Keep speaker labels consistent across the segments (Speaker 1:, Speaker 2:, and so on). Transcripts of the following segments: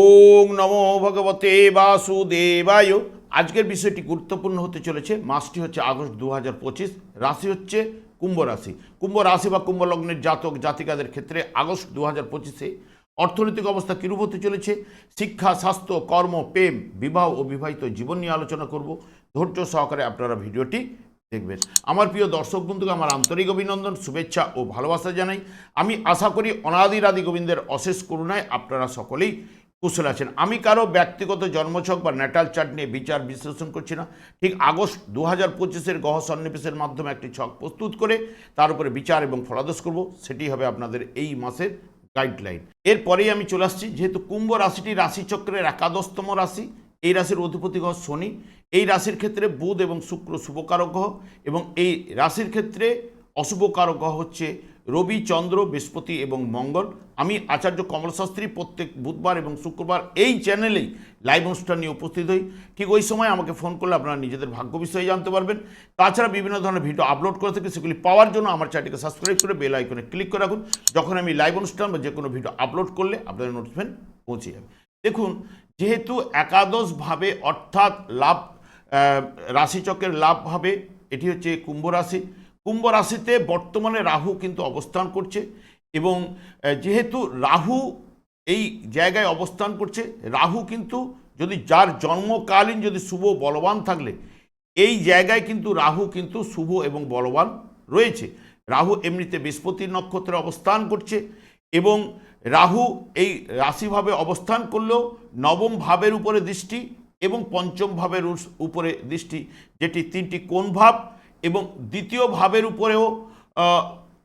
Speaker 1: ওং নমো ভগবতে বাসুদেবায়। আজকের বিষয়টি গুরুত্বপূর্ণ হতে চলেছে। মাসটি হচ্ছে আগস্ট দু হাজার পঁচিশ, রাশি হচ্ছে কুম্ভ রাশি। কুম্ভ রাশি বা কুম্ভ লগ্নের জাতক, জাতিকাদের ক্ষেত্রে আগস্ট দু হাজার পঁচিশে অর্থনৈতিক অবস্থা কিরূপ হতে চলেছে? শিক্ষা, স্বাস্থ্য, কর্ম, প্রেম, বিবাহ ও বিবাহিত জীবন নিয়ে আলোচনা করব। ধৈর্য সহকারে আপনারা ভিডিওটি দেখবেন। আমার প্রিয় দর্শক বন্ধুকে আমার আন্তরিক অভিনন্দন, শুভেচ্ছা ও ভালোবাসা জানাই। আমি আশা করি অনাদির আদি গোবিন্দের অশেষ করুণায় আপনারা সকলেই কুশল আছেন। আমি কারও ব্যক্তিগত জন্মছক বা ন্যাটাল চার্ট নিয়ে বিচার বিশ্লেষণ করছি না। ঠিক আগস্ট দু হাজার পঁচিশের গহ সন্নিবেশের মাধ্যমে একটি ছক প্রস্তুত করে তার উপরে বিচার এবং ফলাদেশ করব। সেটি হবে আপনাদের এই মাসের গাইডলাইন এরপরেই আমি চলে আসছি। যেহেতু কুম্ভ রাশিটি রাশিচক্রের একাদশতম রাশি, এই রাশির অধিপতি গ্রহ শনি। এই রাশির ক্ষেত্রে বুধ এবং শুক্র শুভকারক গ্রহ এবং এই রাশির ক্ষেত্রে অশুভকারক কারক হচ্ছে রবি, চন্দ্র, বৃহস্পতি এবং মঙ্গল। আমি আচার্য কমল শাস্ত্রী প্রত্যেক বুধবার এবং শুক্রবার এই চ্যানেলেই লাইভ অনুষ্ঠান নিয়ে উপস্থিত হই। ঠিক ওই সময় আমাকে ফোন করলে আপনারা নিজেদের ভাগ্য বিষয়ে জানতে পারবেন। তাছাড়া বিভিন্ন ধরনের ভিডিও আপলোড করে থাকি, সেগুলি পাওয়ার জন্য আমার চ্যানেলকে সাবস্ক্রাইব করে বেল আইকনে ক্লিক করে রাখুন। যখন আমি লাইভ অনুষ্ঠান বা যে কোনো ভিডিও আপলোড করলে আপনাদের নোটিফিকেশন পৌঁছে যাবে। দেখুন, যেহেতু একাদশভাবে অর্থাৎ লাভ রাশিচক্রের লাভ হবে, এটি হচ্ছে কুম্ভ রাশি। কুম্ভ রাশিতে বর্তমানে রাহু কিন্তু অবস্থান করছে এবং যেহেতু রাহু এই জায়গায় অবস্থান করছে, রাহু কিন্তু যদি যার জন্মকালীন যদি শুভ বলবান থাকলে, এই জায়গায় কিন্তু রাহু কিন্তু শুভ এবং বলবান রয়েছে। রাহু এমনিতে বৃহস্পতির নক্ষত্রে অবস্থান করছে এবং রাহু এই রাশিভাবে অবস্থান করলেও নবম ভাবের উপরে দৃষ্টি এবং পঞ্চম ভাবের উপরে দৃষ্টি, যেটি তিনটি কোন ভাব এবং দ্বিতীয় ভাবের উপরেও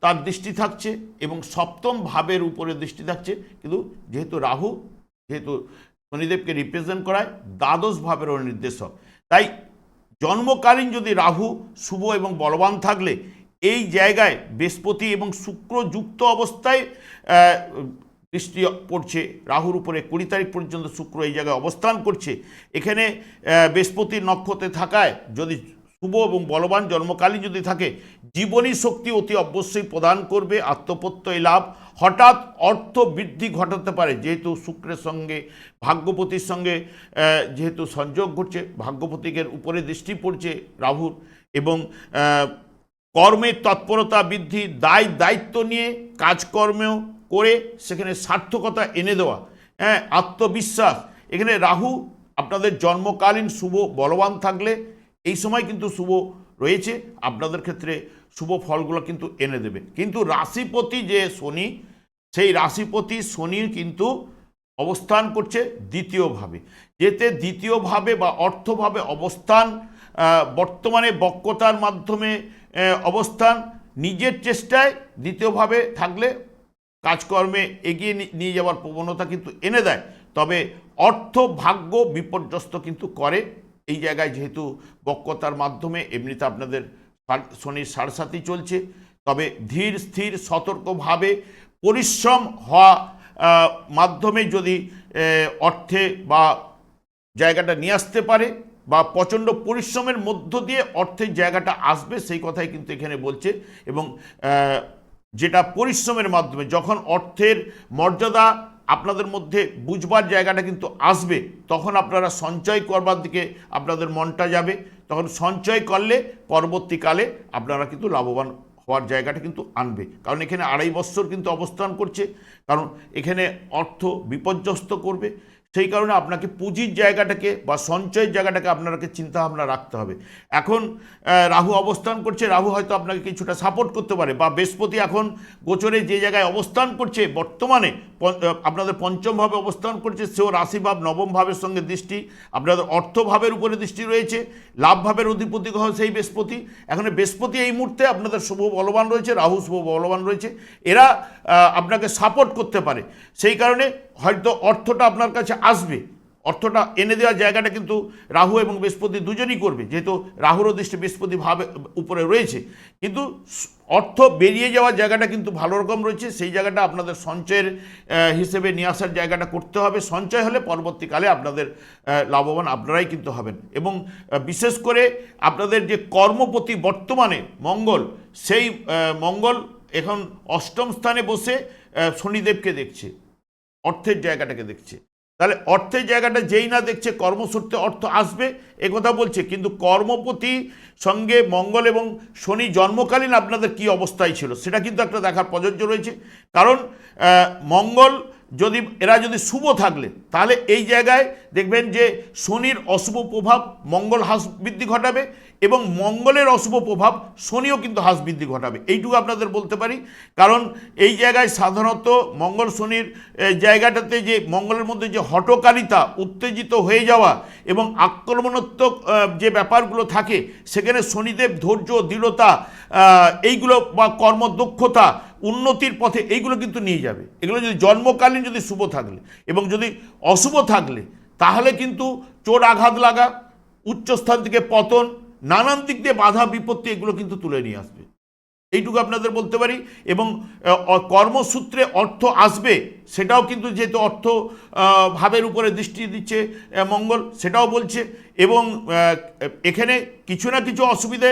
Speaker 1: তার দৃষ্টি থাকছে এবং সপ্তম ভাবের উপরে দৃষ্টি থাকছে। কিন্তু যেহেতু রাহু, যেহেতু শনিদেবকে রিপ্রেজেন্ট করায়, দ্বাদশ ভাবেরও নির্দেশক। তাই জন্মকালীন যদি রাহু শুভ এবং বলবান থাকলে, এই জায়গায় বৃহস্পতি এবং শুক্র যুক্ত অবস্থায় দৃষ্টি পড়ছে। রাহুর উপরে কুড়ি তারিখ পর্যন্ত শুক্র এই জায়গায় অবস্থান করছে। এখানে বৃহস্পতির নক্ষত্রে থাকায় যদি শুভ এবং বলবান জন্মকালীন যদি থাকে, জীবনী শক্তি অতি অবশ্যই প্রদান করবে, আত্মপ্রত্যয় লাভ। হঠাৎ অর্থ বৃদ্ধি ঘটাতে পারে, যেহেতু শুক্রের সঙ্গে, ভাগ্যপতির সঙ্গে যেহেতু সংযোগ ঘটছে, ভাগ্যপতিকের উপরে দৃষ্টি পড়ছে রাহুর এবং কর্মের তৎপরতা বৃদ্ধি, দায় দায়িত্ব নিয়ে কাজকর্মেও করে সেখানে সার্থকতা এনে দেওয়া। হ্যাঁ আত্মবিশ্বাস। এখানে রাহু আপনাদের জন্মকালীন শুভ, বলবান থাকলে এই সময় কিন্তু শুভ রয়েছে। আপনাদের ক্ষেত্রে শুভ ফলগুলো কিন্তু এনে দেবে। কিন্তু রাশিপতি যে শনি, সেই রাশিপতি শনি কিন্তু অবস্থান করছে দ্বিতীয়ভাবে। যেতে দ্বিতীয়ভাবে বা অর্থভাবে অবস্থান বর্তমানে বক্রতার মাধ্যমে অবস্থান নিজের চেষ্টায় দ্বিতীয়ভাবে থাকলে কাজকর্মে এগিয়ে নিয়ে যাওয়ার প্রবণতা কিন্তু এনে দেয়। তবে অর্থ ভাগ্য বিপর্যস্ত কিন্তু করে এই জায়গায় যেহেতু বক্রতার মাধ্যমে এমনিতে আপনাদের শনির সারসাথী চলছে, তবে ধীর, স্থির, সতর্কভাবে পরিশ্রম হওয়া মাধ্যমে যদি অর্থে বা জায়গাটা নিয়ে আসতে পারে বা প্রচণ্ড পরিশ্রমের মধ্য দিয়ে অর্থের জায়গাটা আসবে, সেই কথাই কিন্তু এখানে বলছে এবং যেটা পরিশ্রমের মাধ্যমে, যখন অর্থের মর্যাদা আপনাদের মধ্যে বুঝবার জায়গাটা কিন্তু আসবে, তখন আপনারা সঞ্চয় করবার দিকে আপনাদের মনটা যাবে। তখন সঞ্চয় করলে পরবর্তীকালে আপনারা কিন্তু লাভবান হওয়ার জায়গাটা কিন্তু আনবে। কারণ এখানে আড়াই বছর কিন্তু অবস্থান করছে। কারণ এখানে অর্থ বিপর্যস্ত করবে। সেই কারণে আপনাকে পুঁজির জায়গাটাকে বা সঞ্চয়ের জায়গাটাকে আপনাকে চিন্তা ভাবনা রাখতে হবে। এখন রাহু অবস্থান করছে, রাহু হয়তো আপনাকে কিছুটা সাপোর্ট করতে পারে বা বৃহস্পতি এখন গোচরে যে জায়গায় অবস্থান করছে, বর্তমানে আপনাদের পঞ্চমভাবে অবস্থান করছে, সেও রাশিভাব নবম ভাবের সঙ্গে দৃষ্টি, আপনাদের অর্থভাবের উপরে দৃষ্টি রয়েছে, লাভভাবের অধিপতি গ্রহ সেই বৃহস্পতি। এখন বৃহস্পতি এই মুহূর্তে আপনাদের শুভ বলবান রয়েছে, রাহু শুভ বলবান রয়েছে। এরা আপনাকে সাপোর্ট করতে পারে। সেই কারণে হয়তো অর্থটা আপনার কাছে আসবে। অর্থটা এনে দেওয়ার জায়গাটা কিন্তু রাহু এবং বৃহস্পতি দুজনই করবে, যেহেতু রাহুরও দৃষ্টি বৃহস্পতি ভাবে উপরে রয়েছে। কিন্তু অর্থ বেরিয়ে যাওয়ার জায়গাটা কিন্তু ভালো রকম রয়েছে, সেই জায়গাটা আপনাদের সঞ্চয়ের হিসেবে নিয়ে আসার জায়গাটা করতে হবে। সঞ্চয় হলে পরবর্তীকালে আপনাদের লাভবান আপনারাই কিন্তু হবেন। এবং বিশেষ করে আপনাদের যে কর্মপতি বর্তমানে মঙ্গল, সেই মঙ্গল এখন অষ্টম স্থানে বসে শনিদেবকে দেখছে। অর্থের জায়গাটাকে দেখছে। তাহলে অর্থের জায়গাটা যেই না দেখছে, কর্মসূত্রে অর্থ আসবে কথা বলছে। কিন্তু কর্মপতি সঙ্গে মঙ্গল এবং শনি জন্মকালীন আপনাদের কি অবস্থায় ছিল, সেটা কিন্তু একটা দেখার প্রযোজ্য রয়েছে। কারণ মঙ্গল যদি, এরা যদি শুভ থাকলে, তাহলে এই জায়গায় দেখবেন যে শনির অশুভ প্রভাব মঙ্গল হ্রাস বৃদ্ধি ঘটাবে এবং মঙ্গলের অশুভ প্রভাব শনিও কিন্তু হ্রাস বৃদ্ধি ঘটাবে। এইটুকু আপনাদের বলতে পারি। কারণ এই জায়গায় সাধারণত মঙ্গল শনির জায়গাটাতে যে মঙ্গলের মধ্যে যে হটকারিতা উত্তেজিত হয়ে যাওয়া এবং আক্রমণাত্মক যে ব্যাপারগুলো থাকে, সেখানে শনিদেব ধৈর্য, দৃঢ়তা এইগুলো বা কর্মদক্ষতা, উন্নতির পথে এইগুলো কিন্তু নিয়ে যাবে। এগুলো যদি জন্মকালীন যদি শুভ থাকলে এবং যদি অশুভ থাকলে, তাহলে কিন্তু চোর আঘাত লাগা, উচ্চস্থান থেকে পতন নানান দিক দিয়ে বাধা, বিপত্তি, এগুলো কিন্তু তুলে নিয়ে আসবে। এইটুকু আপনাদের বলতে পারি। এবং কর্মসূত্রে অর্থ আসবে, সেটাও কিন্তু যেহেতু অর্থ ভাবের উপরে দৃষ্টি দিচ্ছে মঙ্গল, সেটাও বলছে। এবং এখানে কিছু না কিছু অসুবিধে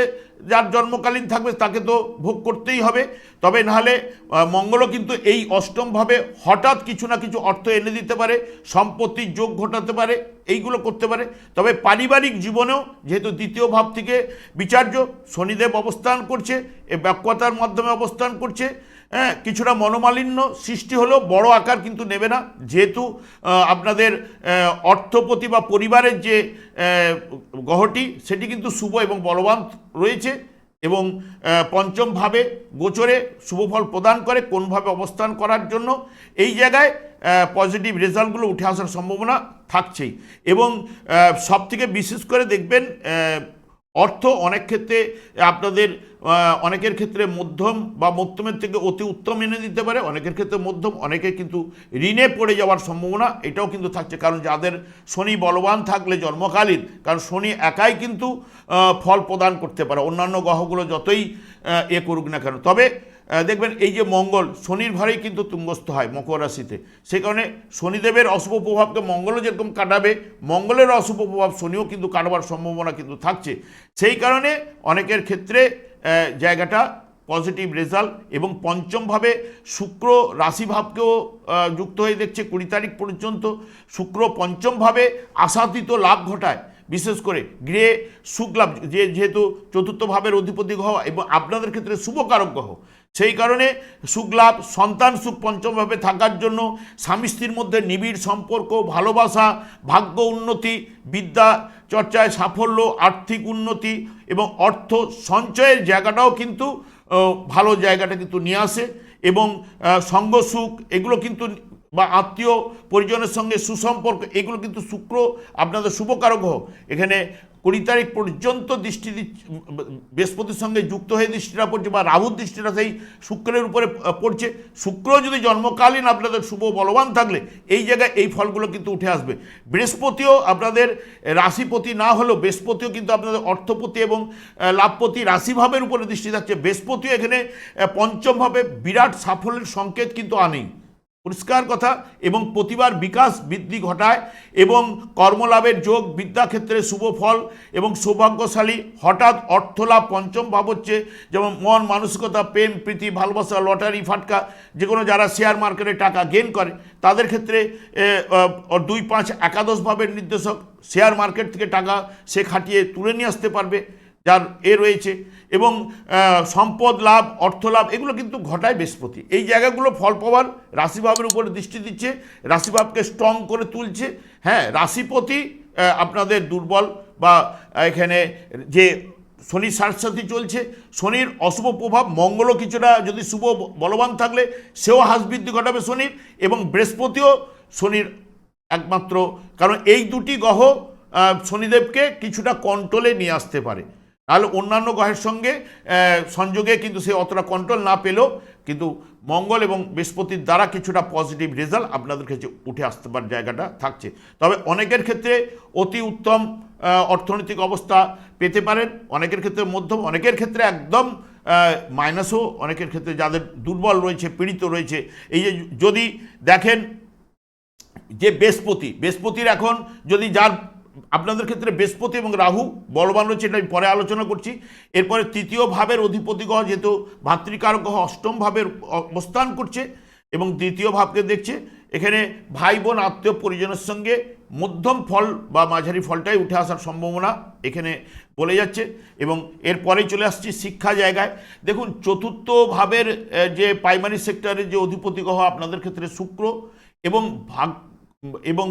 Speaker 1: যার জন্মকালীন থাকবে তাকে তো ভোগ করতেই হবে। তবে নাহলে মঙ্গলও কিন্তু এই অষ্টমভাবে হঠাৎ কিছু না কিছু অর্থ এনে দিতে পারে, সম্পত্তির যোগ ঘটাতে পারে, এইগুলো করতে পারে। তবে পারিবারিক জীবনেও, যেহেতু দ্বিতীয় ভাব থেকে বিচার্য, শনিদেব অবস্থান করছে, এ ব্যাকতার মাধ্যমে অবস্থান করছে হ্যাঁ কিছুটা মনোমালিন্য সৃষ্টি হলেও বড় আকার কিন্তু নেবে না। যেহেতু আপনাদের অর্থপতি বা পরিবারের যে গ্রহটি সেটি কিন্তু শুভ এবং বলবান রয়েছে এবং পঞ্চমভাবে পঞ্চম ভাবে গোচরে শুভফল প্রদান করে কোনভাবে অবস্থান করার জন্য এই জায়গায় পজিটিভ রেজাল্টগুলো উঠে আসার সম্ভাবনা থাকছেই। এবং সবথেকে বিশেষ করে দেখবেন অর্থ অনেক ক্ষেত্রে, আপনাদের অনেকের ক্ষেত্রে মধ্যম বা মধ্যমের থেকে অতি উত্তম এনে দিতে পারে, অনেকের ক্ষেত্রে মধ্যম, অনেকে কিন্তু ঋণে পড়ে যাওয়ার সম্ভাবনা এটাও কিন্তু থাকছে। কারণ যাদের শনি বলবান থাকলে জন্মকালীন, কারণ শনি একাই কিন্তু ফল প্রদান করতে পারে। অন্যান্য গ্রহগুলো যতই এ করুক না কেন। তবে দেখবেন এই যে মঙ্গল, শনির ঘরেই কিন্তু তুঙ্গস্থ হয় মকর রাশিতে। সেই কারণে শনিদেবের অশুভ প্রভাবকে মঙ্গলও যেরকম কাটাবে, মঙ্গলের অশুভ প্রভাব শনিও কিন্তু কাটবার সম্ভাবনা কিন্তু থাকছে। সেই কারণে অনেকের ক্ষেত্রে জায়গাটা পজিটিভ রেজাল্ট এবং পঞ্চমভাবে শুক্র রাশিভাবকেও যুক্ত হয়ে দেখছে কুড়ি তারিখ পর্যন্ত। শুক্র পঞ্চমভাবে আশাতীত লাভ ঘটায়, বিশেষ করে গৃহে সুখ লাভ যে যেহেতু চতুর্থ ভাবের অধিপতি গ্রহ এবং আপনাদের ক্ষেত্রে শুভকারক গ্রহ সেই কারণে সুখ লাভ সন্তান সুখ পঞ্চমভাবে থাকার জন্য স্বামী স্ত্রীর মধ্যে নিবিড় সম্পর্ক, ভালোবাসা, ভাগ্য উন্নতি, বিদ্যা চর্চায় সাফল্য, আর্থিক উন্নতি এবং অর্থ সঞ্চয়ের জায়গাটাও কিন্তু ভালো জায়গাটা কিন্তু নিয়ে আসে এবং সঙ্গ সুখ এগুলো কিন্তু বা আত্মীয় পরিজনের সঙ্গে সুসম্পর্ক এগুলো কিন্তু শুক্র আপনাদের শুভকারক গ্রহ এখানে কুড়ি তারিখ পর্যন্ত দৃষ্টি বৃহস্পতির সঙ্গে যুক্ত হয়ে দৃষ্টিটা পড়ছে বা রাহুর দৃষ্টিটা সেই শুক্রের উপরে পড়ছে। শুক্র যদি জন্মকালীন আপনাদের শুভ বলবান থাকলে, এই জায়গায় এই ফলগুলো কিন্তু উঠে আসবে। বৃহস্পতিও আপনাদের রাশিপতি না হলেও বৃহস্পতিও কিন্তু আপনাদের অর্থপতি এবং লাভপতি রাশিভাবের উপরে দৃষ্টি থাকছে। বৃহস্পতিও এখানে পঞ্চমভাবে বিরাট সাফল্যের সংকেত কিন্তু আনেই। পরিষ্কার কথা এবং প্রতিবার বিকাশ বৃদ্ধি ঘটায় এবং কর্মলাভের যোগ বিদ্যাক্ষেত্রে শুভ ফল এবং সৌভাগ্যশালী হঠাৎ অর্থলাভ পঞ্চম ভাব হচ্ছে যেমন মন, মানসিকতা, প্রেম, প্রীতি, ভালোবাসা, লটারি, ফাটকা যে কোনো যারা শেয়ার মার্কেটে টাকা গেন করে, তাদের ক্ষেত্রে দুই পাঁচ একাদশ ভাবের নির্দেশক শেয়ার মার্কেট থেকে টাকা সে খাটিয়ে তুলে নিয়ে আসতে পারবে, যার এ রয়েছে। এবং সম্পদ লাভ, অর্থ লাভ, এগুলো কিন্তু ঘটায় বৃহস্পতি। এই জায়গাগুলো ফল পাওয়ার রাশিভাবের উপরে দৃষ্টি দিচ্ছে, রাশিভাবকে স্ট্রং করে তুলছে। হ্যাঁ রাশিপতি আপনাদের দুর্বল বা এখানে যে শনির সাথে চলছে, শনির অশুভ প্রভাব, মঙ্গলও কিছুটা যদি শুভ বলবান থাকলে, সেও হ্রাস বৃদ্ধি ঘটাবে শনির এবং বৃহস্পতিও শনির একমাত্র। কারণ এই দুটি গ্রহ শনিদেবকে কিছুটা কন্ট্রোলে নিয়ে আসতে পারে। তাহলে অন্যান্য গ্রহের সঙ্গে সংযোগে কিন্তু সে অতটা কন্ট্রোল না পেলেও কিন্তু মঙ্গল এবং বৃহস্পতির দ্বারা কিছুটা পজিটিভ রেজাল্ট আপনাদের কাছে উঠে আসতে পারার জায়গাটা থাকছে। তবে অনেকের ক্ষেত্রে অতি উত্তম অর্থনৈতিক অবস্থা পেতে পারেন। অনেকের ক্ষেত্রে মধ্যম, অনেকের ক্ষেত্রে একদম মাইনাসও অনেকের ক্ষেত্রে যাদের দুর্বল রয়েছে, পীড়িত রয়েছে, এই যে যদি দেখেন যে বৃহস্পতি, বৃহস্পতির এখন যদি যার আপনাদের ক্ষেত্রে বৃহস্পতি এবং রাহু বলবান রয়েছে এটা আমি পরে আলোচনা করছি। এরপরে তৃতীয় ভাবের অধিপতি গ্রহ যেহেতু ভাতৃকারক গ্রহ অষ্টম ভাবের অবস্থান করছে এবং দ্বিতীয় ভাবকে দেখছে। এখানে ভাই বোন, আত্মীয় পরিজনের সঙ্গে মধ্যম ফল বা মাঝারি ফলটাই উঠে আসার সম্ভাবনা এখানে বলে যাচ্ছে এবং এরপরেই চলে আসছি শিক্ষা জায়গায়। দেখুন, চতুর্থ ভাবের যে প্রাইমারি সেক্টরের যে অধিপতি গ্রহ আপনাদের ক্ষেত্রে শুক্র এবং ভাগ, এবং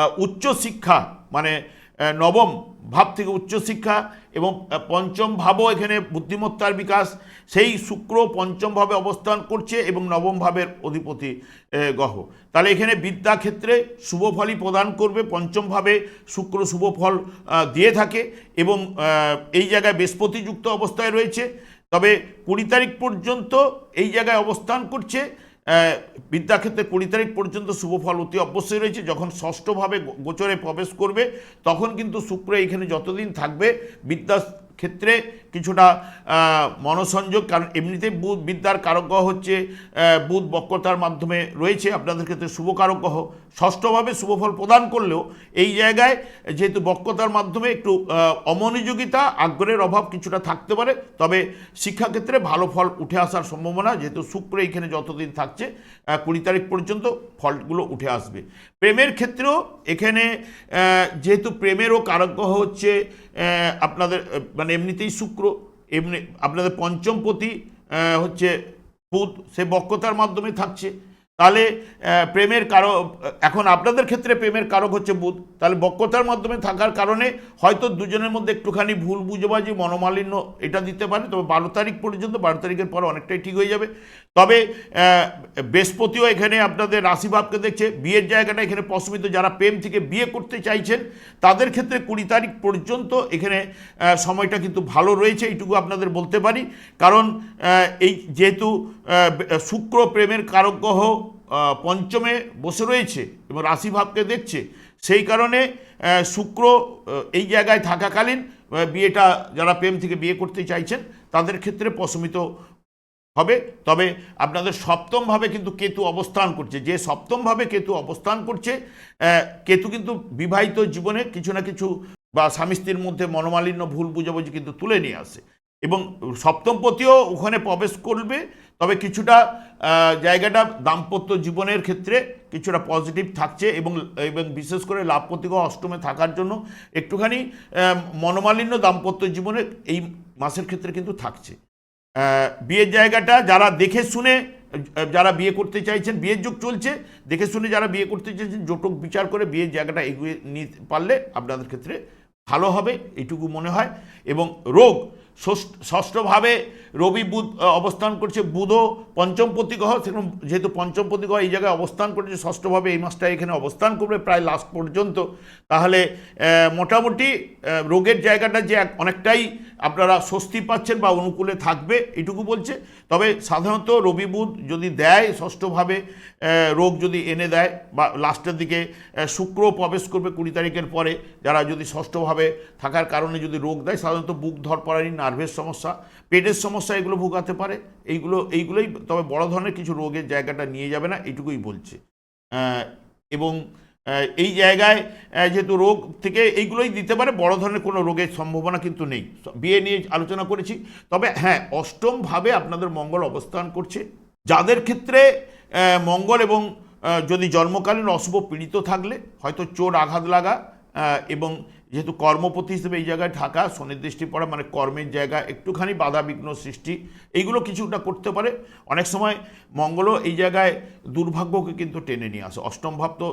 Speaker 1: আহ, উচ্চ শিক্ষা মানে নবম ভাব থেকে উচ্চশিক্ষা এবং পঞ্চম ভাবও এখানে বুদ্ধিমত্তার বিকাশ। সেই শুক্র পঞ্চম ভাবে অবস্থান করছে এবং নবম ভাবের অধিপতি গ্রহ। তাহলে এখানে বিদ্যা ক্ষেত্রে শুভ ফলই প্রদান করবে পঞ্চম ভাবে শুক্র শুভ ফল দিয়ে থাকে এবং এই জায়গায় বৃহস্পতিযুক্ত অবস্থায় রয়েছে। তবে কুড়ি তারিখ পর্যন্ত এই জায়গায় অবস্থান করছে। বিদ্যাক্ষেত্রে কুড়ি তারিখ পর্যন্ত শুভ ফল অতি অবশ্যই রয়েছে। যখন ষষ্ঠভাবে গোচরে প্রবেশ করবে, তখন কিন্তু শুক্র এখানে যতদিন থাকবে, বিদ্যা ক্ষেত্রে কিছুটা মনসংযোগ কারণ এমনিতেই বুধ বিদ্যার কারক গ্রহ হচ্ছে বুধ বক্রতার মাধ্যমে রয়েছে আপনাদের ক্ষেত্রে শুভ কারক গ্রহ ষষ্ঠভাবে শুভফল প্রদান করলেও এই জায়গায় যেহেতু বক্রতার মাধ্যমে একটু অমনোযোগিতা আগ্রহের অভাব কিছুটা থাকতে পারে তবে শিক্ষাক্ষেত্রে ভালো ফল উঠে আসার সম্ভাবনা যেহেতু শুক্র এখানে যতদিন থাকছে কুড়ি তারিখ পর্যন্ত ফলগুলো উঠে আসবে। প্রেমের ক্ষেত্রেও এখানে যেহেতু প্রেমেরও কারগ্রহ হচ্ছে আপনাদের আহ, মানে এমনিতেই শুক্র, এমনি আপনাদের পঞ্চমপতি হচ্ছে বুধ, সে বক্রতার মাধ্যমে থাকছে। তাহলে প্রেমের কারক, এখন আপনাদের ক্ষেত্রে প্রেমের কারক হচ্ছে বুধ। তাহলে বক্রতার মাধ্যমে থাকার কারণে হয়তো দুজনের মধ্যে একটুখানি ভুল বুঝবাজি মনোমালিন্য এটা দিতে পারে, তবে বারো তারিখ পর্যন্ত, বারো তারিখের পর অনেকটাই ঠিক হয়ে যাবে। তবে বৃহস্পতিও এখানে আপনাদের রাশিভাবকে দেখছে, বিয়ের জায়গাটা এখানে প্রশমিত যারা প্রেম থেকে বিয়ে করতে চাইছেন, তাদের ক্ষেত্রে কুড়ি তারিখ পর্যন্ত এখানে সময়টা কিন্তু ভালো রয়েছে, এইটুকু আপনাদের বলতে পারি। কারণ এই যেহেতু শুক্র প্রেমের কারক গ্রহ পঞ্চমে বসে রয়েছে এবং রাশিভাবকে দেখছে, সেই কারণে শুক্র এই জায়গায় থাকাকালীন বিয়েটা যারা প্রেম থেকে বিয়ে করতে চাইছেন, তাদের ক্ষেত্রে প্রশমিত হবে, তবে আপনাদের সপ্তমভাবে কিন্তু কেতু অবস্থান করছে। যে সপ্তমভাবে কেতু অবস্থান করছে কেতু কিন্তু বিবাহিত জীবনে কিছু না কিছু বা স্বামী স্ত্রীর মধ্যে মনোমালিন্য, ভুল বুঝাবুঝি কিন্তু তুলে নিয়ে আসে। এবং সপ্তমপতিও ওখানে প্রবেশ করবে, তবে কিছুটা জায়গাটা দাম্পত্য জীবনের ক্ষেত্রে কিছুটা পজিটিভ থাকছে এবং এবং বিশেষ করে লাভপতিক অষ্টমে থাকার জন্য একটুখানি মনোমালিন্য দাম্পত্য জীবনে এই মাসের ক্ষেত্রে কিন্তু থাকছে। বিয়ের জায়গাটা যারা দেখে শুনে যারা বিয়ে করতে চাইছেন, বিয়ের যুগ চলছে, দেখে শুনে যারা বিয়ে করতে চাইছেন, জোটক বিচার করে বিয়ের জায়গাটা এগিয়ে নিতে পারলে আপনাদের ক্ষেত্রে ভালো হবে, এটুকু মনে হয়। এবং রোগ ষষ্ঠ ষষ্ঠভাবে রবি বুধ অবস্থান করছে বুধও পঞ্চমপতি গ্রহ সেরকম যেহেতু পঞ্চমপতি গ্রহ এই জায়গায় অবস্থান করছে, ষষ্ঠভাবে এই মাসটা এখানে অবস্থান করবে প্রায় লাস্ট পর্যন্ত। তাহলে মোটামুটি রোগের জায়গাটা যে অনেকটাই আপনারা স্বস্তি পাচ্ছেন বা অনুকূলে থাকবে, এটুকু বলছে। তবে সাধারণত রবি বুধ যদি দেয়, ষষ্ঠভাবে রোগ যদি এনে দেয়, বা লাস্টের দিকে শুক্র প্রবেশ করবে কুড়ি তারিখের পরে, যারা যদি ষষ্ঠভাবে থাকার কারণে যদি রোগ দেয়, সাধারণত বুক ধরপড়ানি নার্ভের সমস্যা, পেটের সমস্যা এগুলো ভোগাতে পারে। এইগুলো, এইগুলোই তবে বড় ধরনের কিছু রোগের জায়গাটা নিয়ে যাবে না এইটুকুই বলছে। এবং এই জায়গায় যেহেতু রোগ থেকে এইগুলোই দিতে পারে, বড় ধরনের কোনো রোগের সম্ভাবনা কিন্তু নেই। বিয়ে নিয়ে আলোচনা করেছি। তবে হ্যাঁ অষ্টমভাবে আপনাদের মঙ্গল অবস্থান করছে। যাদের ক্ষেত্রে মঙ্গল এবং যদি জন্মকালীন অশুভ পীড়িত থাকলে, হয়তো চোর আঘাত লাগা এবং যেহেতু কর্মপতি হিসেবে এই জায়গায় থাকা শনির দৃষ্টি পড়া মানে কর্মের জায়গা, একটুখানি বাধা বিঘ্ন সৃষ্টি, এইগুলো কিছুটা করতে পারে। অনেক সময় মঙ্গলও এই জায়গায় দুর্ভাগ্যকে কিন্তু টেনে নিয়ে আসে। অষ্টম ভাব তো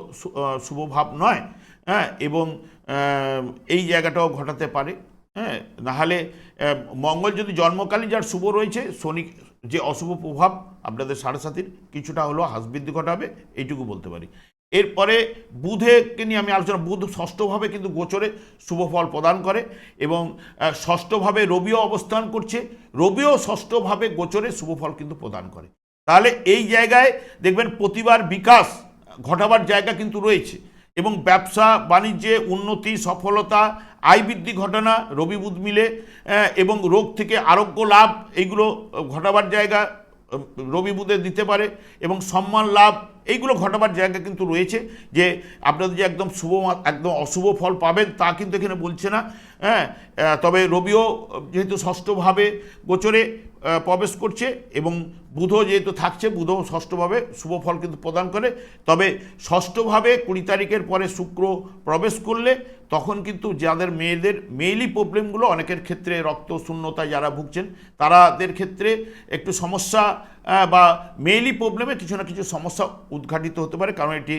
Speaker 1: শুভ ভাব নয় হ্যাঁ এবং এই জায়গাটাও ঘটাতে পারে হ্যাঁ নাহলে মঙ্গল যদি জন্মকালীন যার শুভ রয়েছে, শনি যে অশুভ প্রভাব আপনাদের সাড়ে সাতির কিছুটা হলো হাসবৃদ্ধি ঘটাবে, এইটুকু বলতে পারি। এরপরে বুধেকে নিয়ে আমি আলোচনা, বুধ ষষ্ঠভাবে কিন্তু গোচরে শুভ ফল প্রদান করে এবং ষষ্ঠভাবে রবিও অবস্থান করছে, রবিও ষষ্ঠভাবে গোচরে শুভ ফল কিন্তু প্রদান করে। তাহলে এই জায়গায় দেখবেন প্রতিবার বিকাশ ঘটাবার জায়গা কিন্তু রয়েছে এবং ব্যবসা, বাণিজ্যে উন্নতি, সফলতা, আয় বৃদ্ধি ঘটনা রবি বুধ মিলে এবং রোগ থেকে আরোগ্য লাভ এইগুলো ঘটাবার জায়গা রবি বুদে দিতে পারে এবং সম্মান লাভ, এইগুলো ঘটাবার জায়গা কিন্তু রয়েছে যে আপনাদের যে একদম শুভ একদম অশুভ ফল পাবেন তা কিন্তু এখানে বলছে না। হ্যাঁ তবে রবিও যেহেতু ষষ্ঠভাবে গোচরে প্রবেশ করছে এবং বুধও যেহেতু থাকছে, বুধও ষষ্ঠভাবে শুভ ফল কিন্তু প্রদান করে। তবে ষষ্ঠভাবে কুড়ি তারিখের পরে শুক্র প্রবেশ করলে তখন কিন্তু যাদের মেয়েদের, মেইলি প্রবলেমগুলো অনেকের ক্ষেত্রে রক্ত শূন্যতা যারা ভুগছেন, তারাদের ক্ষেত্রে একটু সমস্যা বা মেইলি প্রবলেমে কিছু না কিছু সমস্যা উদ্ঘাটিত হতে পারে। কারণ এটি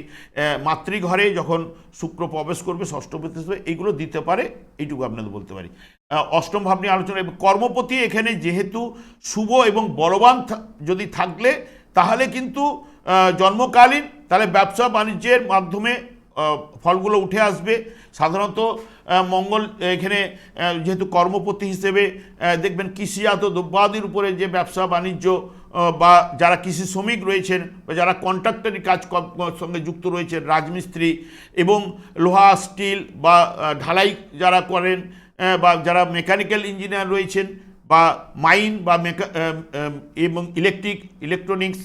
Speaker 1: মাতৃঘরে যখন শুক্র প্রবেশ করবে ষষ্ঠপতি হিসেবে এইগুলো দিতে পারে, এইটুকু আপনাদের বলতে পারি। অষ্টম ভাব নিয়ে আলোচনা এবং কর্মপতি এখানে যেহেতু শুভ এবং বলবান যদি থাকলে, তাহলে কিন্তু জন্মকালীন তাহলে ব্যবসা বাণিজ্যের মাধ্যমে ফলগুলো উঠে আসবে। সাধারণত মঙ্গল এখানে যেহেতু কর্মপতি হিসেবে দেখবেন কৃষিজাত দ্রব্যাদির উপরে যে ব্যবসা বাণিজ্য বা যারা কৃষি শ্রমিক রয়েছেন, বা যারা কন্ট্রাক্টরি কাজ সঙ্গে যুক্ত রয়েছেন, রাজমিস্ত্রি এবং লোহা, স্টিল বা ঢালাই যারা করেন বা যারা মেকানিক্যাল ইঞ্জিনিয়ার রয়েছেন বা মাইন বা মেকা এবং ইলেকট্রিক, ইলেকট্রনিক্স,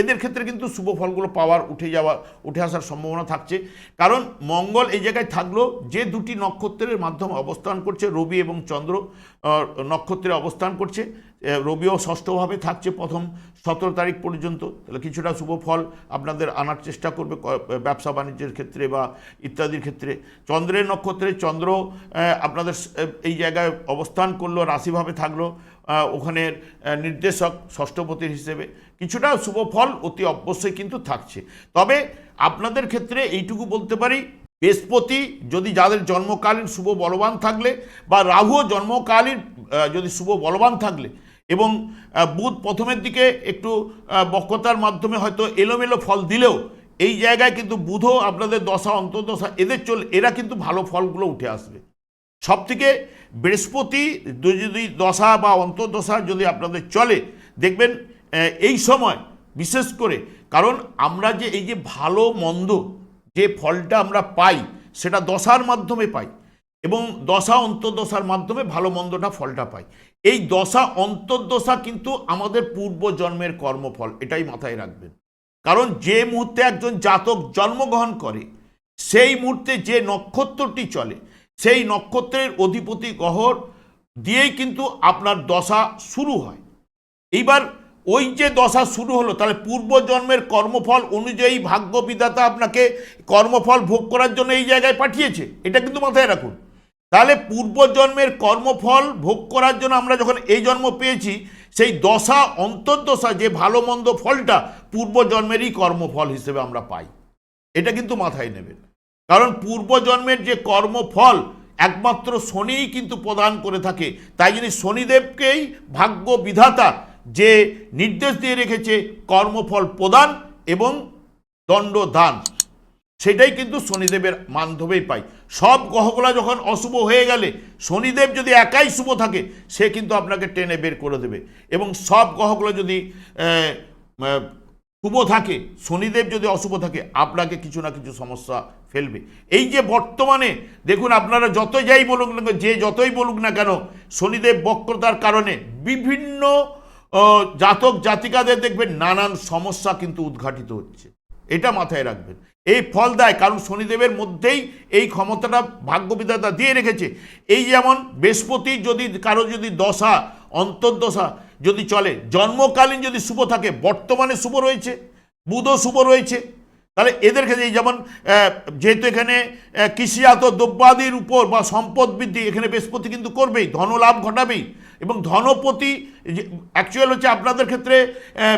Speaker 1: এদের ক্ষেত্রে কিন্তু শুভ ফলগুলো পাওয়ার উঠে যাওয়া, উঠে আসার সম্ভাবনা থাকছে। কারণ মঙ্গল এই জায়গায় থাকলেও যে দুটি নক্ষত্রের মাধ্যমে অবস্থান করছে, রবি এবং চন্দ্র নক্ষত্রে অবস্থান করছে। রবিও ষষ্ঠভাবে থাকছে প্রথম সতেরো তারিখ পর্যন্ত। তাহলে কিছুটা শুভ ফল আপনাদের আনার চেষ্টা করবে ব্যবসা বাণিজ্যের ক্ষেত্রে বা ইত্যাদির ক্ষেত্রে। চন্দ্রের নক্ষত্রে চন্দ্র আপনাদের এই জায়গায় অবস্থান করল, রাশিভাবে থাকল ওখানের নির্দেশক ষষ্ঠপতির হিসেবে। কিছুটা শুভ ফল অতি অবশ্যই কিন্তু থাকছে। তবে আপনাদের ক্ষেত্রে এইটুকু বলতে পারি, বৃহস্পতি যদি যাদের জন্মকালীন শুভ বলবান থাকলে বা রাহুও জন্মকালীন যদি শুভ বলবান থাকলে এবং বুধ প্রথমের দিকে একটু আহ, বক্রতার মাধ্যমে হয়তো এলোমেলো ফল দিলেও এই জায়গায় কিন্তু বুধও আপনাদের দশা অন্তর্দশা এদের চল এরা কিন্তু ভালো ফলগুলো উঠে আসবে। সব থেকে বৃহস্পতি যদি দশা বা অন্তর্দশা যদি আপনাদের চলে দেখবেন এই সময় বিশেষ করে কারণ আমরা যে এই যে ভালো মন্দ যে ফলটা আমরা পাই সেটা দশার মাধ্যমে পাই এবং দশা অন্তর্দশার মাধ্যমে ভালো মন্দটা ফলটা পাই। এই দশা অন্তর্দশা কিন্তু আমাদের পূর্ব জন্মের কর্মফল, এটাই মাথায় রাখবেন। কারণ যে মুহূর্তে একজন জাতক জন্মগ্রহণ করে, সেই মুহূর্তে যে নক্ষত্রটি চলে, সেই নক্ষত্রের অধিপতি গহর দিয়েই কিন্তু আপনার দশা শুরু হয়। এইবার ওই যে দশা শুরু হলো, তাহলে পূর্বজন্মের কর্মফল অনুযায়ী ভাগ্য বিধাতা আপনাকে কর্মফল ভোগ করার জন্য এই জায়গায় পাঠিয়েছে, এটা কিন্তু মাথায় রাখুন। তাহলে পূর্বজন্মের কর্মফল ভোগ করার জন্য আমরা যখন এই জন্ম পেয়েছি, সেই দশা, অন্তর্দশা, যে ভালো মন্দ ফলটা পূর্বজন্মেরই কর্মফল হিসেবে আমরা পাই। এটা কিন্তু মাথায় নেবেন। কারণ পূর্বজন্মের যে কর্মফল একমাত্র শনিই কিন্তু প্রদান করে থাকে। তাই জন্য শনিদেবকেই ভাগ্য বিধাতা যে নির্দেশ দিয়ে রেখেছে কর্মফল প্রদান এবং দণ্ড দান সেটাই কিন্তু শনিদেবের মাধ্যমেই পাই। সব গ্রহগুলো যখন অশুভ হয়ে গেলে, শনিদেব যদি একাই শুভ থাকে, সে কিন্তু আপনাকে টেনে বের করে দেবে। এবং সব গ্রহগুলো যদি শুভ থাকে, শনিদেব যদি অশুভ থাকে, আপনাকে কিছু না কিছু সমস্যা ফেলবে। এই যে বর্তমানে, দেখুন আপনারা যত যাই বলুক না যে যতই বলুক না কেন, শনিদেব বক্রতার কারণে বিভিন্ন জাতক জাতিকাদের দেখবেন নানান সমস্যা কিন্তু উদ্ঘাটিত হচ্ছে। এটা মাথায় রাখবেন। এই ফল দেয়, কারণ শনিদেবের মধ্যেই এই ক্ষমতাটা ভাগ্যবিধাতা দিয়ে রেখেছে। এই যেমন বৃহস্পতি যদি, কারও যদি দশা, অন্তর্দশা যদি চলে, জন্মকালীন যদি শুভ থাকে, বর্তমানে শুভ রয়েছে, বুধও শুভ রয়েছে, তাহলে এদের ক্ষেত্রে যেমন যেহেতু এখানে কৃষিজাত দ্রব্যাদির উপর বা সম্পদ বৃদ্ধি, এখানে বৃহস্পতি কিন্তু করবেই, ধনলাভ ঘটাবেই। এবং ধনপতি অ্যাকচুয়াল হচ্ছে আপনাদের ক্ষেত্রে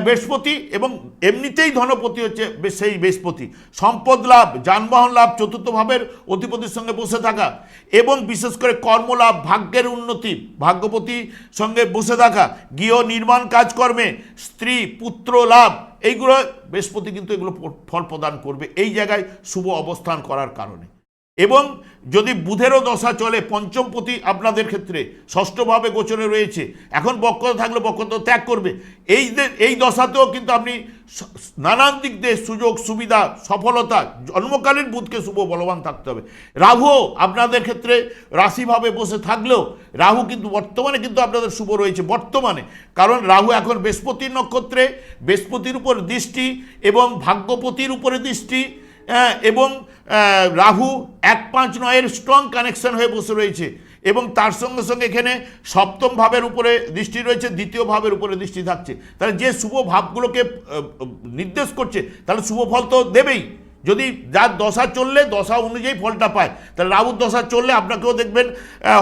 Speaker 1: বৃহস্পতি এবং এমনিতেই ধনপতি হচ্ছে সেই বৃহস্পতি। সম্পদ লাভ, যানবাহন লাভ, চতুর্থ ভাবের অধিপতির সঙ্গে বসে থাকা এবং বিশেষ করে কর্মলাভ, ভাগ্যের উন্নতি, ভাগ্যপতি সঙ্গে বসে থাকা, গৃহ নির্মাণ কাজকর্মে, স্ত্রী, পুত্র লাভ, এইগুলো বৃহস্পতি কিন্তু এগুলো ফল প্রদান করবে। এই জায়গায় শুভ অবস্থান করার কারণে। এবং যদি বুধেরও দশা চলে পঞ্চমপতি আপনাদের ক্ষেত্রে ষষ্ঠভাবে গোচরে রয়েছে এখন বক্রতা থাকলে বক্রতা ত্যাগ করবে। এই এই দশাতেও কিন্তু আপনি নানান দিক দিয়ে সুযোগ সুবিধা সফলতা জন্মকালীন বুধকে শুভ বলবান থাকতে হবে। রাহুও আপনাদের ক্ষেত্রে রাশিভাবে বসে থাকলেও রাহু কিন্তু বর্তমানে কিন্তু আপনাদের শুভ রয়েছে বর্তমানে। কারণ রাহু এখন বৃহস্পতির নক্ষত্রে বৃহস্পতির উপর দৃষ্টি এবং ভাগ্যপতির উপরে দৃষ্টি আহ, এবং রাহু এক পাঁচ নয়ের স্ট্রং কানেকশন হয়ে বসে রয়েছে এবং তার সঙ্গে সঙ্গে এখানে সপ্তম ভাবের উপরে দৃষ্টি রয়েছে, দ্বিতীয় ভাবের উপরে দৃষ্টি থাকছে। তাহলে যে শুভ ভাবগুলোকে নির্দেশ করছে, তাহলে শুভ ফল তো দেবেই। যদি যার দশা চললে, দশা অনুযায়ী ফলটা পায়। তাহলে রাহুর দশা চললে আপনাকেও দেখবেন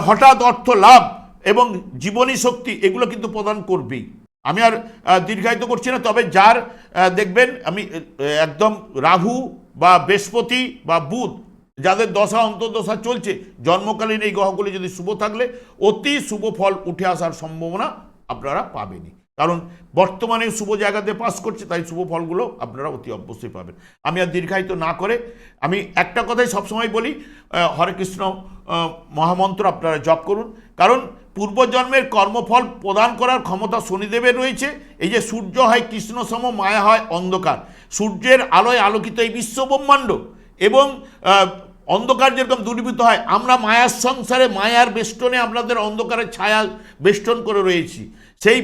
Speaker 1: হঠাৎ অর্থ লাভ এবং জীবনী শক্তি এগুলো কিন্তু প্রদান করবেই। আমি আর দীর্ঘায়িত করছি না, তবে যার দেখবেন, আমি একদম রাহু বা বৃহস্পতি বা বুধ, যাদের দশা, অন্তর্দশা চলছে, জন্মকালীন এই গ্রহগুলি যদি শুভ থাকলে, অতি শুভ ফল উঠে আসার সম্ভাবনা আপনারা পাবেনই। কারণ বর্তমানে শুভ জায়গাতে পাস করছে, তাই শুভ ফলগুলো আপনারা অতি অবশ্যই পাবেন। আমি আর দীর্ঘায়িত না করে, আমি একটা কথাই সবসময় বলি হরে কৃষ্ণ মহামন্ত্র আপনারা জপ করুন। কারণ পূর্বজন্মের কর্মফল প্রদান করার ক্ষমতা শনিদেবের রয়েছে। এই যে সূর্য হয় কৃষ্ণসম, মায়া হয় অন্ধকার। সূর্যের আলোয় আলোকিত এই বিশ্ব ব্রহ্মাণ্ড এবং অন্ধকার যেরকম দূরীভূত হয়, আমরা মায়ার সংসারে, মায়ার বেষ্টনে আপনাদের অন্ধকারের ছায়া বেষ্টন করে রয়েছি। সেই,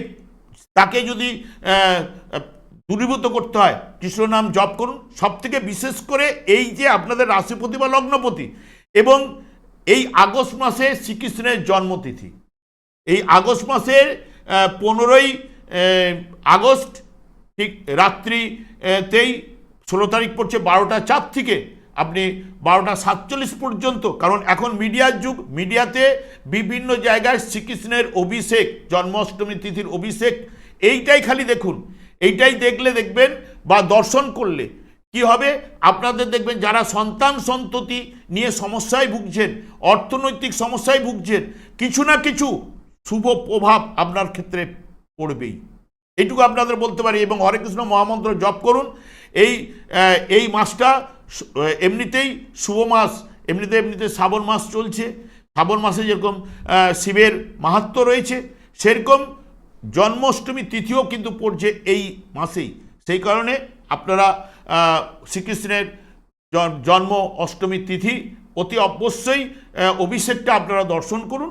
Speaker 1: তাকে যদি দূরীভূত করতে হয় কৃষ্ণ নাম জপ করুন। সব থেকে বিশেষ করে এই যে আপনাদের রাশিপতি বা লগ্নপতি এবং এই আগস্ট মাসে শ্রীকৃষ্ণের জন্মতিথি। এই আগস্ট মাসের পনেরোই আগস্ট ঠিক রাত্রি তেই ষোলো তারিখ পড়ছে বারোটা চার থেকে। আপনি বারোটা সাতচল্লিশ পর্যন্ত, কারণ এখন মিডিয়ার যুগ, মিডিয়াতে বিভিন্ন জায়গায় শ্রীকৃষ্ণের অভিষেক, জন্মাষ্টমী তিথির অভিষেক, এইটাই খালি দেখুন। এইটাই দেখলে দেখবেন বা দর্শন করলে কি হবে? আপনাদের দেখবেন যারা সন্তান সন্ততি নিয়ে সমস্যায় ভুগছেন, অর্থনৈতিক সমস্যায় ভুগছেন, কিছু না কিছু শুভ প্রভাব আপনার ক্ষেত্রে পড়বেই। এইটুকু আপনাদের বলতে পারি এবং হরে কৃষ্ণ মহামন্ত্র জপ করুন। এই এই মাসটা এমনিতেই শুভ মাস, এমনিতে এমনিতে শ্রাবণ মাস চলছে। শ্রাবণ মাসে যেরকম শিবের মাহাত্ম রয়েছে, সেরকম জন্মাষ্টমী তিথিও কিন্তু পড়ছে এই মাসেই। সেই কারণে আপনারা শ্রীকৃষ্ণের জন্ম অষ্টমী তিথি অতি অবশ্যই অভিষেকটা আপনারা দর্শন করুন।